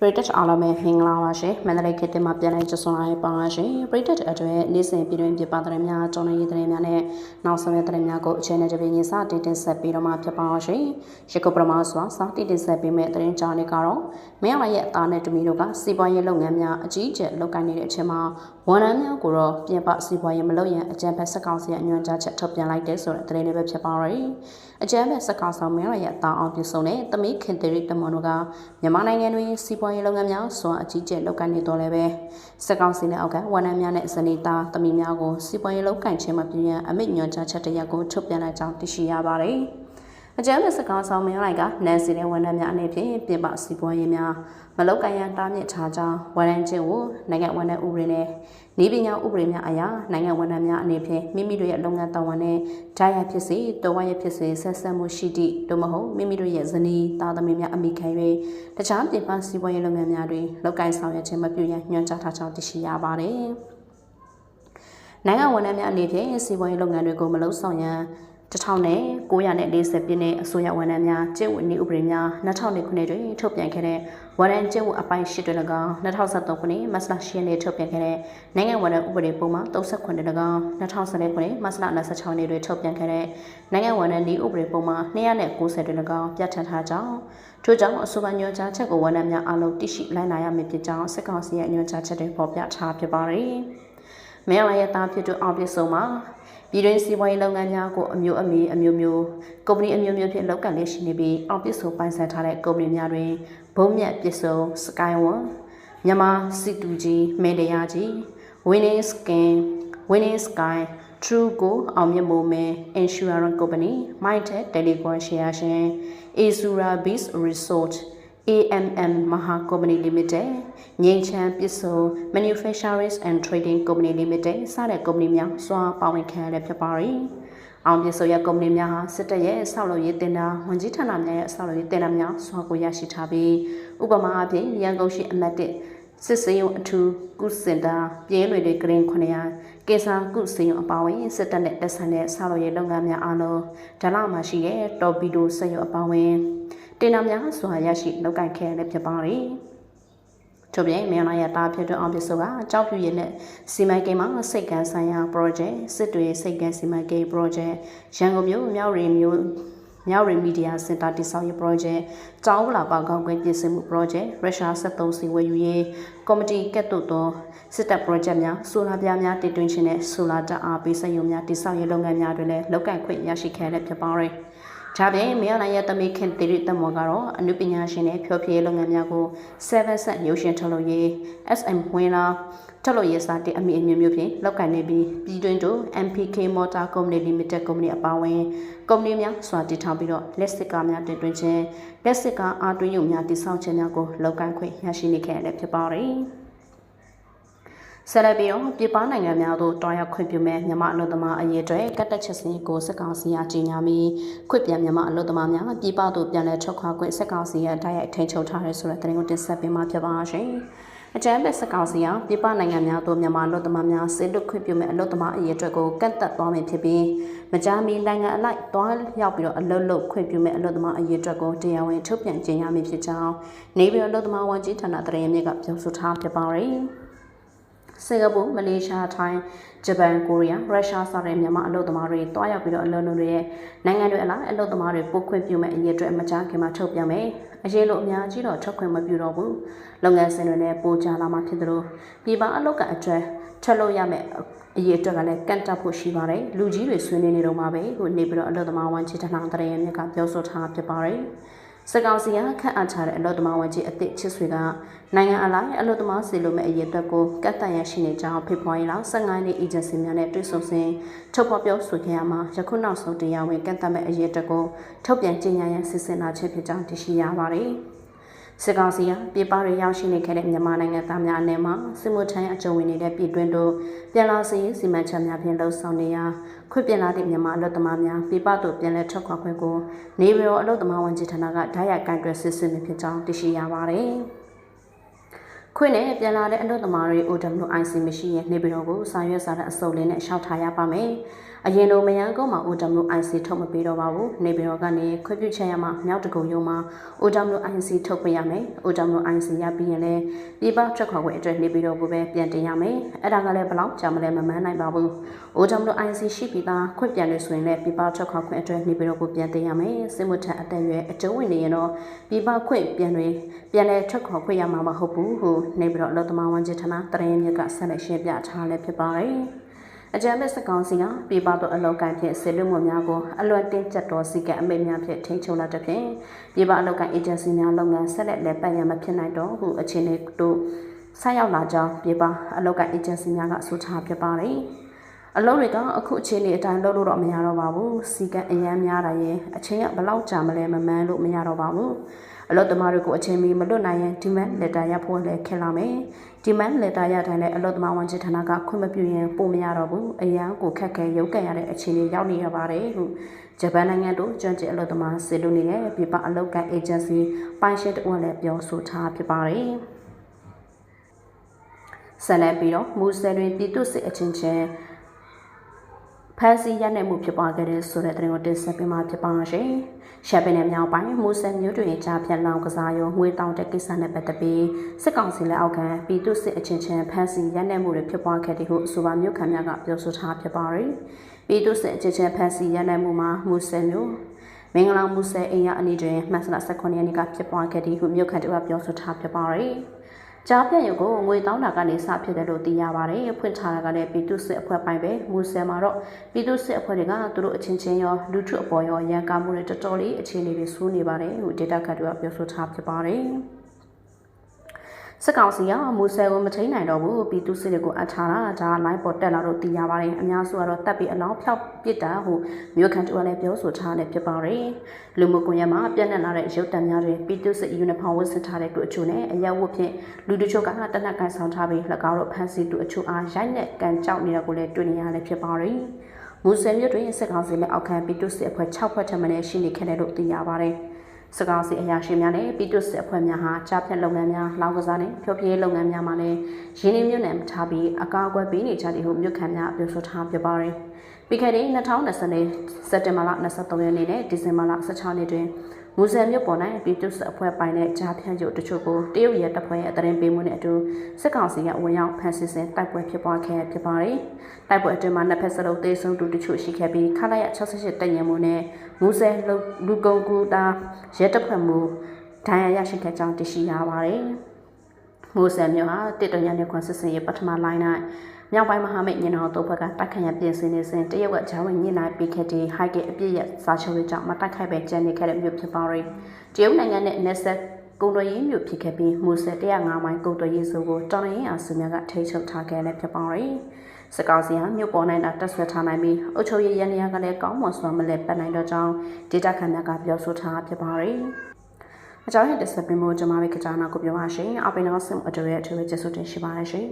ပရိသတ်အားလုံးပဲမင်္ဂလာပါရှင်မန္တလေးခေတ်တင်မှာပြန်လည်ကြဆုံလာပါရှင်ပရိသတ်အတွက်နေ့စဉ်ပြည်တွင်းပြပတဲ့များကျောင်းရည်တဲ့များနဲ့နောက်ဆုံးရတဲ့များကိုအချိန်နဲ့တပြင်းစတင်တင်ဆက်ပြီးတော့မှဖြစ်ပါရှင်ရကုပရမစွာစတင်တင်ဆက်ပေးမဲ့တဲ့ရင်ကြားနေကတော့မင်းအောင်ရဲ့အသားနဲ့တမီတို့ကစီးပွားရေးလုပ်ငန်းများအကြီးအကျယ်လုပ်ကိုင်နေတဲ့အချိန်မှာဝန်ထမ်းများကိုတော့ပြင်ပစီးပွားရေးမလုပ်ရန်အကြံဖက်စက်ကောင်စီရဲ့အညွှန်ကြားချက်ထုတ်ပြန်လိုက်တဲ့ဆိုတဲ့တဲ့လေးပဲဖြစ်ပါရဲ့အကြံဖက်စက်ကောင်ဆောင်မင်းအောင်ရဲ့အသားအောင်ပြုစုံတဲ့တမီခင်တေရီတမွန်တို့ကမြန်မာနိုင်ငံတွင်စီးပွားရေးလုပ်ငန်းများစွာအကြီးကျယ်လုပ်ကိုင်နေတော်လဲပဲစက်ကောင်စီနဲ့အောက်ကဝန်ထမ်းများနဲ့ဇနီးသားတမီများကိုစီးပွားရေးလုပ်ကိုင်ခြင်းမပြုရန်အမိန့်ညွှန်ကြားချက်တရက်ကိုထုတ်ပြန်လိုက်ကြောင်းသိရှိရပါတယ် အကြမ်းဖက်စကားဆောင်မင်းလိုက်ကနန်စီတဲ့ဝန်ထမ်းများအနေဖြင့်ပြင်ပစီးပွားရေးများမလောက်ကန်ရန်တားမြစ်ထားကြောင်းဝန်ထမ်းချင်းကိုနိုင်ငံဝန်ထမ်းဥပဒေနဲ့ဤပညာဥပဒေများအရာနိုင်ငံဝန်ထမ်းများအနေဖြင့်မိမိတို့ရဲ့လုပ်ငန်းတာဝန်နဲ့ဓာတ်ရဖြစ်စေတော်ဝရဖြစ်စေဆက်ဆက်မှုရှိသည့်သို့မဟုတ်မိမိတို့ရဲ့ဇနီးသားသမီးများအမိခံ၍တခြားပြင်ပစီးပွားရေးလုပ်ငန်းများတွင်လုပ်ကိုင်ဆောင်ရွက်ခြင်းမပြုရန်ညွှန်ကြားထားကြောင်းသိရှိရပါတယ်။နိုင်ငံဝန်ထမ်းများအနေဖြင့်စီးပွားရေးလုပ်ငန်းတွေကိုမလုပ်ဆောင်ရန် 1940ပြည့်နှစ်အစိုးရဝန်ထမ်းများကျင့်ဝတ်နည်းဥပဒေများ2002ခုနှစ်တွင်ထုတ်ပြန်ခဲ့တဲ့ဝန်ထမ်းကျင့်ဝတ်အပိုင်း8တွင်၎င်း2023ခုနှစ်မတ်လ10ရက်နေ့ထုတ်ပြန်ခဲ့တဲ့နိုင်ငံဝန်ထမ်းဥပဒေပုံမှန်39တွင်၎င်း2014ခုနှစ်မတ်လ26ရက်နေ့တွင်ထုတ်ပြန်ခဲ့တဲ့နိုင်ငံဝန်ထမ်းနည်းဥပဒေပုံမှန်290တွင်၎င်းပြဋ္ဌာန်းထားကြောင်းထို့ကြောင့်အဆိုပါညွှန်ကြားချက်ကိုဝန်ထမ်းများအားလုံးသိရှိလိုက်နာရမည်ဖြစ်ကြောင်းစစ်ကောင်စီရဲ့ညွှန်ကြားချက်တွေပေါ်ပြထားဖြစ်ပါသည်။မဲလာရဲ့တာဖြစ်သူအောင်ပြဆုံးမှာ ပြည်တွင်းစီးပွားရေးလုပ်ငန်းများကိုအမျိုးအမည်အမျိုးမျိုးကုမ္ပဏီအမျိုးမျိုးဖြင့်လုပ်ကန့်လည်ရှိနေပြီးအောင်ပစ်ဆိုပိုင်ဆိုင်ထားတဲ့ကုမ္ပဏီများတွင်ဘုံမြတ်ပစ်ဆို Skywon မြန်မာစီတူကြီးမေတရာကြီး Winning Skin Winning Sky True Go အောင်မြတ်မိုးမဲ Insurance Company Mytech Telecom ရှယ်ယာရှင် Azura Beach Resort AMM Maha Company Limited ငင်းချမ်းပစ္စည်း Manufacturers and Trading Company Limited စတဲ့ကုမ္ပဏီများစွာပါဝင်ခံရတဲ့ဖြစ်ပါရီ။အောင်ပစ္စည်းရကုမ္ပဏီများဟာစစ်တပ်ရဲ့ဆောက်လုပ်ရေးတင်တာဝန်ကြီးဌာနများရဲ့ဆောက်လုပ်ရေးတင်တာများစွာကိုရရှိထားပြီးဥပမာအဖြစ်ရန်ကုန်ရှိအမတ်တစ်စစ်စေးရုံအထူးကုစင်တာပြင်းလွေတွေဂရင်း900ကေဆာကုစေးရုံအပါအဝင်စစ်တပ်နဲ့တက်ဆိုင်တဲ့ဆောက်လုပ်ရေးလုပ်ငန်းများအားလုံးဒါလမှာရှိတဲ့တော်ပီဒိုစက်ရုံအပါအဝင် တင်နာများစွာရရှိလုပ်ကိုင်ခဲ့ရတဲ့ဖြစ်ပါတယ်။ထို့ပြင်မြန်မာရတာဖြစ်တဲ့အောင်ပစ္စည်းကကြောက်ဖြူရည်နဲ့စီမံကိန်းမှာစိတ်ကန်းဆိုင်ရာ project စစ်တွေစိတ်ကန်းစီမံကိန်း project ရန်ကုန်မြို့မြောက်ရီမြို့မြောက်ရီမီဒီယာစင်တာတိဆောက်ရေး project ကျောင်းလာပါကောင်းကွင်းပြင်ဆင်မှု project ရုရှား73စီဝယ်ယူရေးကော်မတီကက်တို့သောစစ်တပ် project များဆိုလာပြားများတည်တွင်းခြင်းနဲ့ဆိုလာတအားပေးစက်ရုံများတိဆောက်ရေးလုပ်ငန်းများတွင်လည်းလောက်ကန်ခွင့်ရရှိခဲ့တဲ့ဖြစ်ပါတယ်။ ဒါပြင်မေယနာရဲ့တမိခင်တိရိတမောကတော့အနုပညာရှင်နဲ့ဖျော်ဖြေလုပ်ငန်းများကို7ဆက်ရုပ်ရှင်ထုတ်လုပ်ရေး SM ဝင်လာထုတ်လုပ်ရေးစာတင်အမိအမျိုးမျိုးဖြင့်လောက်ကန်နေပြီးပြည်တွင်းတို့ MPK Motor Company Limited Company အပါအဝင်ကုမ္ပဏီများစွာတည်ထောင်ပြီးတော့လက်စစ်ကားများတင်သွင်းခြင်းလက်စစ်ကားအားသွင်းရုံများတည်ဆောက်ခြင်းများကိုလောက်ကန်ခွင့်ရရှိနေခဲ့ရဖြစ်ပါတယ်။ ဆက်လက်ပြီးတော့ပြည်ပနိုင်ငံများသို့တွားရောက်ခွင့်ပြုမဲ့မြန်မာအလို့သမားအရေးအတွက်ကတ်တက်ချက်စင်းကိုစက်ကောင်စီကကြီးညာပြီးခွင့်ပြန်မြန်မာအလို့သမားများပြည်ပသို့ပြန်လည်ထွက်ခွာခွင့်စက်ကောင်စီရဲ့တိုက်ရိုက်ထိန်းချုပ်ထားရဲဆိုတဲ့သတင်းကိုတင်ဆက်ပေးမှာဖြစ်ပါရှင်။အကြမ်းဖက်စက်ကောင်စီကပြည်ပနိုင်ငံများသို့မြန်မာအလို့သမားများဆေးလွတ်ခွင့်ပြုမဲ့အလို့သမားအရေးအတွက်ကိုကတ်တက်သွားမယ်ဖြစ်ပြီးမကြာမီနိုင်ငံအလိုက်တွားရောက်ပြီးတော့အလုပ်လုပ်ခွင့်ပြုမဲ့အလို့သမားအရေးအတွက်ကိုတရားဝင်ထုတ်ပြန်ကြေညာမိဖြစ်ကြောင်းနေပြည်တော်အလို့သမားဝန်ကြီးဌာနတရင်မြစ်ကပြောဆိုထားဖြစ်ပါတယ်။ စင်ကာပူမလေးရှားထိုင်းဂျပန်ကိုရီးယားရုရှားစတဲ့မြန်မာအလုပ်သမားတွေတွားရောက်ပြီးတော့အလုပ်လုပ်နေတဲ့နိုင်ငံတွေအလားအလုပ်သမားတွေပို့ခွင့်ပြုမဲ့အရေးအတွက်မကြားခင်မှာထုတ်ပြန်မယ်အရေးလို့အများကြီးတော့ထုတ်ခွင့်မပြုတော့ဘူးလုပ်ငန်းစဉ်တွေလည်းပိုကြလာမှဖြစ်သလိုပြည်ပအလုပ်ကအကျွဲထပ်လို့ရမယ်အရေးအတွက်ကလည်းကန့်တက်ဖို့ရှိပါတယ်လူကြီးတွေဆွေးနွေးနေတော့မှာပဲခုနေပြီးတော့အလုပ်သမားဝန်ကြီးဌာနတရေမြက်ကပြောဆိုထားဖြစ်ပါတယ် စကောင်စီကခန့်အပ်ထားတဲ့အလို့သမားဝန်ကြီးအစ်စ်ချစ်ဆွေကနိုင်ငံအလိုက်အလို့သမားစီလိုမဲ့အရေးအတွက်ကိုကတ်တန်ရရှိနေကြောင်းဖေဖော်ဝါရီလ15နှစ်အေဂျင်စီများနဲ့တွေ့ဆုံစဉ်ထုတ်ဖော်ပြောဆိုခဲ့ရမှာယခုနောက်ဆုံးတရားဝင်ကတ်တတ်မဲ့အရေးအတွက်ကိုထုတ်ပြန်ကြေညာရန်စီစဉ်လာခြင်းဖြစ်ကြောင်းသိရှိရပါတယ်။ စစ်ကောင်စီကပြည်ပတွေရောက်ရှိနေခဲ့တဲ့မြန်မာနိုင်ငံသားများအနေမှာစစ်မှုထမ်းအကြုံဝင်နေတဲ့ပြည်တွင်းတို့ပြန်လာစီစီမံချက်များဖြင့်လှုံ့ဆော်နေရာခွင့်ပြန်လာတဲ့မြန်မာအလုပ်သမားများပြည်ပသို့ပြန်လည်ထွက်ခွာခွင့်ကိုနေပြည်တော်အလုပ်သမားဝန်ကြီးဌာနကဓာတ်ရိုက်ကန်တွယ်စစ်ဆေးနေဖြစ်ကြောင်းသိရှိရပါတယ်။ခွင့်နဲ့ပြန်လာတဲ့အလုပ်သမားတွေ OWIC မရှိရင်နေပြည်တော်ကိုစာရွက်စာတမ်းအစုံလင်းနဲ့ရှောက်ထားရပါမယ်။ အရင်လိုမယန်းကုန်းမှာ OWIC ထုတ်မပေးတော့ပါဘူးနေပြည်တော်ကနေခွင့်ပြုချက်ရမှာမြောက်တကုံရုံမှာ OWIC ထုတ်ပေးရမယ် OWIC ရပြီးရင်လည်းပြည်ပထွက်ခွာခွင့်အတွက်နေပြည်တော်ကိုပဲပြန်တင်ရမယ်အဲ့ဒါကလည်းဘယ်လောက်ကြာမလဲမမှန်းနိုင်ပါဘူး OWIC ရှိပြီးသားခွင့်ပြန်လို့ဆိုရင်လည်းပြည်ပထွက်ခွာခွင့်အတွက်နေပြည်တော်ကိုပြန်တင်ရမယ်စစ်မှုထမ်းအသက်အရွယ်အကျုံးဝင်နေရင်တော့ပြည်ပခွင့်ပြန်တွေပြန်လဲထွက်ခွာခွင့်ရမှာမဟုတ်ဘူးဟုနေပြည်တော်အလို့သမားဝန်ကြီးဌာနတရင်မြစ်ကဆက်လက်ရှင်းပြထားလည်းဖြစ်ပါတယ် အကြံမဲ့စကောင်စီကပြည်ပသို့အလောက်ကန်ဖြင့်ဆေလွတ်မှုများကိုအလွန်တင်းကျပ်သောစီကံအမိတ်များဖြင့်ထိန်းချုပ်လာတဲ့ဖြင့်ပြည်ပအလောက်ကန်အေဂျင်စီများလုပ်ငန်းဆက်လက်လည်းပတ်ရမဖြစ်နိုင်တော့ဟုအခြေအနေတို့ဆက်ရောက်လာကြောင်းပြည်ပအလောက်ကန်အေဂျင်စီများကဆိုထားဖြစ်ပါတယ် အလုပ်တွေကအခုအခြေအနေအတိုင်းလုပ်လို့တော့မရတော့ပါဘူးစီကံအရန်များတာရင်အချိန်ကဘယ်လောက်ကြာမလဲမမှန်းလို့မရတော့ပါဘူးအလုပ်သမားတွေကိုအချိန်မီမလွတ်နိုင်ရင် demand letter ရဖို့လည်းခက်လာမယ် demand letter ရတိုင်းလည်းအလုပ်သမားဝန်ကြီးဌာနကခွင့်မပြုရင်ပို့မရတော့ဘူးအရန်ကိုခက်ခဲရုပ်ကန်ရတဲ့အခြေအနေရောက်နေရပါတယ်ဟုဂျပန်နိုင်ငံတို့ကျွမ်းကျင်အလုပ်သမားစေလို့နေတဲ့ပြည်ပအလုပ်ကန် agency ပိုင်ရှင်တဦးလည်းပြောဆိုထားဖြစ်ပါတယ်ဆက်လက်ပြီးတော့မူဆယ်တွင်ပြည်သူစစ်အချင်းချင်း ဖန်စီရတဲ့မှုဖြစ်ပွားခဲ့တဲ့ဆိုတဲ့သတင်းကိုတင်ဆက်ပေးမှာဖြစ်ပါရှင်။ရှက်ပင်နယ်မြောက်ပိုင်းမူဆယ်မြို့တွင်ကြားဖြတ်လောင်ကစားရုံငွေတောင်တဲ့ကိစ္စနဲ့ပတ်သက်ပြီးစစ်ကောင်စီလက်အောက်ခံပြည်သူစစ်အချင်းချင်းဖန်စီရတဲ့မှုတွေဖြစ်ပွားခဲ့တဲ့ဟုအဆိုပါမြို့ခံများကပြောဆိုထားဖြစ်ပါရယ်။ပြည်သူစစ်အချင်းချင်းဖန်စီရတဲ့မှုမှာမူဆယ်မြို့မင်္ဂလာမူဆယ်အိမ်ရအနီးတွင်မှတ်စလ18ရက်နေ့ကဖြစ်ပွားခဲ့တဲ့ဟုမြို့ခံတို့ကပြောဆိုထားဖြစ်ပါရယ်။ ကြားပြက်ရုပ်ကိုငွေတောင်းတာကနေစဖြစ်တယ်လို့သိရပါတယ်။ဖွင့်ထားတာကလည်းပြည်သူစစ်အဖွဲ့ပိုင်းပဲ။မူဆယ်မှာတော့ပြည်သူစစ်အဖွဲ့တွေကသူတို့အချင်းချင်းရောလူထုအပေါ်ရောရန်ကားမှုတွေတော်တော်လေးအခြေအနေတွေဆိုးနေပါတယ်။ဟိုဒေတာခတ်တွေကပြောဆိုထားဖြစ်ပါတယ်။ စစ်ကောင်စီကမူဆယ်ကိုမထိန်နိုင်တော့ဘူးပြည်သူစစ်တွေကိုအထားတာဒါလိုင်းပေါ်တက်လာတော့သိရပါတယ်အများစုကတော့တပ်ပြီးအလောင်းဖြောက်ပစ်တာဟိုမြို့ခံတူကလည်းပြောဆိုထားတယ်ဖြစ်ပါတယ်လူမှုကွန်ရက်မှာပြန့်နှံ့လာတဲ့ရုပ်တံများတွေပြည်သူစစ်ယူနီဖောင်းဝတ်ဆင်ထားတဲ့သူအချို့နဲ့အရက်ဝတ်ဖြင့်လူတချို့ကတနက်ကန်ဆောင်ထားပြီး၎င်းတို့ဖမ်းဆီးသူအချို့အားရိုက်နဲ့ကန်ကြောက်နေတာကိုလည်းတွေ့နေရတယ်ဖြစ်ပါတယ်မူဆယ်မြို့တွင်စစ်ကောင်စီနဲ့အောက်ခံပြည်သူစစ်အဖွဲ့6ဖွဲ့ထပ်မံရှိနေခဲ့တယ်လို့သိရပါတယ်။ စကားစီအရာရှိများနဲ့ပြည်သူ့စစ်အဖွဲ့များဟာကြားဖြတ်လုပ်ငန်းများလောင်ကစားနဲ့ဖြိုပြရေးလုပ်ငန်းများမှာလည်းရင်းနှီးမြှုပ်နှံထားပြီးအကာအကွယ်ပေးနေကြတယ်ဟုမြို့ခံများပြောဆိုထားပြပါတယ်။ပြီးခဲ့တဲ့2020စက်တင်ဘာလ23ရက်နေ့နဲ့ဒီဇင်ဘာလ16ရက်တွင် မူဆယ်မြို့ပေါ်၌ပြည်သူ့စစ်အဖွဲ့ပိုင်တဲ့ကြားဖြန့်ရုပ်တချို့ကိုတရုတ်ရဲတပ်ဖွဲ့ရဲ့အသတင်းပေးမှုနဲ့အတူစစ်ကောင်စီကဝင်ရောက်ဖမ်းဆီးစဉ်တိုက်ပွဲဖြစ်ပွားခဲ့ဖြစ်ပါတယ်။တိုက်ပွဲအတွင်းမှာနှစ်ဖက်စလုံးတေဆုံးသူတချို့ရှိခဲ့ပြီးခလာရ68တပ်ရင်းမှုနဲ့မူဆယ်လူကုန်ကူတာရဲတပ်ဖွဲ့မှုဒဏ်ရာရရှိခဲ့ကြောင်းသိရှိရပါတယ်။ မူဆယ်မြို့ဟာတစ်တရညနေခွန်စစ်စင်ရဲ့ပထမလိုင်း၌မြောက်ပိုင်းမဟာမိတ်ညီနောင်တို့ဘက်ကတိုက်ခိုက်ရပြင်ဆင်နေစဉ်တရုတ်ကဂျာဝင်ညှိနှိုင်းပေးခဲ့တဲ့ဟိုက်ကအပြစ်ရစာချုပ်တွေကြောင့်မတိုက်ခိုက်ပဲကျန်နေခဲ့တဲ့မြို့ဖြစ်ပါရီတရုတ်နိုင်ငံနဲ့နယ်စပ်ကုံတော်ရေးမြို့ဖြစ်ခဲ့ပြီးမူဆယ်105မိုင်ကုံတော်ရေးစုကိုတော်ရင်အောင်စုများကထိချုပ်ထားခဲ့လည်းဖြစ်ပါရီစကောက်စီဟာမြို့ပေါ်နိုင်တာတက်ဆွဲထားနိုင်ပြီးအုပ်ချုပ်ရေးရန်ရာကလည်းကောင်းမွန်စွာမလဲပတ်နိုင်တော့ကြောင်းဒေတာခံများကပြောဆိုထားဖြစ်ပါရီ အကြောင်းရတဲ့စပင်မို့ကျွန်မတို့ကကြားနာကိုပြောပါရှင်အပိနောဆင်အတူရဲ့အထူးကျေးဇူးတင်ရှိပါတယ်ရှင်